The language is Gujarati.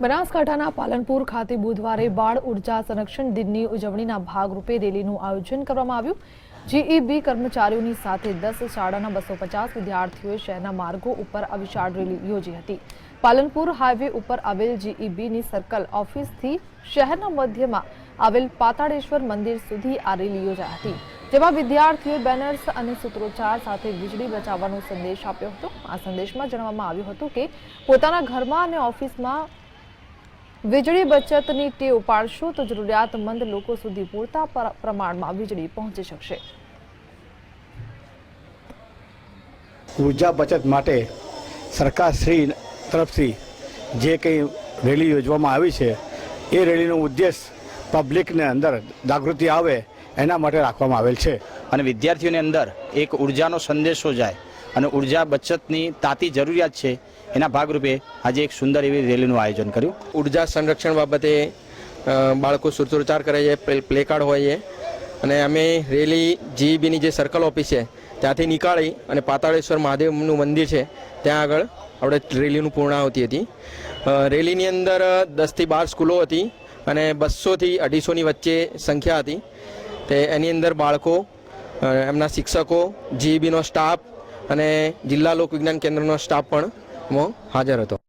બનાસકાંઠાના પાલનપુર ખાતે બુધવારે બાળ ઊર્જા સંરક્ષણ દિનની ઉજવણીના ભાગરૂપે રેલીનું આયોજન કરવામાં આવ્યું જીઈબી કર્મચારીઓની સાથે દસ શાળાના બસો પચાસ વિદ્યાર્થીઓએ શહેરના માર્ગો ઉપર આ રેલી યોજી હતી. પાલનપુર હાઈવે ઉપર આવેલ જીઈબીની સર્કલ ઓફિસથી શહેરના મધ્યમાં આવેલ પાતાળેશ્વર મંદિર સુધી આ રેલી યોજાઈ હતી, જેમાં વિદ્યાર્થીઓએ બેનર્સ અને સૂત્રોચ્ચાર સાથે વીજળી બચાવવાનો સંદેશ આપ્યો હતો. આ સંદેશમાં જણાવવામાં આવ્યું હતું કે પોતાના ઘરમાં અને ઓફિસમાં વીજળી બચતની ટેવ પાડશો તો જરૂરિયાતમંદ લોકો સુધી પૂરતા પર- પ્રમાણમાં વીજળી પહોંચી શકશે. ઊર્જા બચત માટે સરકારશ્રી તરફથી જે કંઈ રેલી યોજવામાં આવી છે એ રેલીનો ઉદ્દેશ પબ્લિકને અંદર જાગૃતિ આવે એના માટે રાખવામાં આવેલ છે. અને વિદ્યાર્થીઓની અંદર એક ઉર્જાનો સંદેશો જાય અને ઊર્જા બચતની તાતી જરૂરિયાત છે એના ભાગરૂપે આજે એક સુંદર એવી રેલીનું આયોજન કર્યું. ઊર્જા સંરક્ષણ બાબતે બાળકો સૂત્રોચ્ચાર કરે છે, પ્લે- કાર્ડ હોય છે. અને અમે રેલી જીઈબીની જે સર્કલ ઓફિસ છે, ત્યાંથી નીકાળી અને પાતાળેશ્વર મહાદેવનું મંદિર છે, ત્યાં આગળ આપણે રેલીનું પૂર્ણાહુતિ હતી. રેલીની અંદર દસથી બાર સ્કૂલો હતી અને બસોથી અઢીસોની વચ્ચે સંખ્યા હતી. તે એની અંદર બાળકો એમના શિક્ષકો, જીઈબીનો સ્ટાફ અને જિલ્લા લોકવિજ્ઞાન કેન્દ્રનો સ્ટાફ પણ এবং হাজারত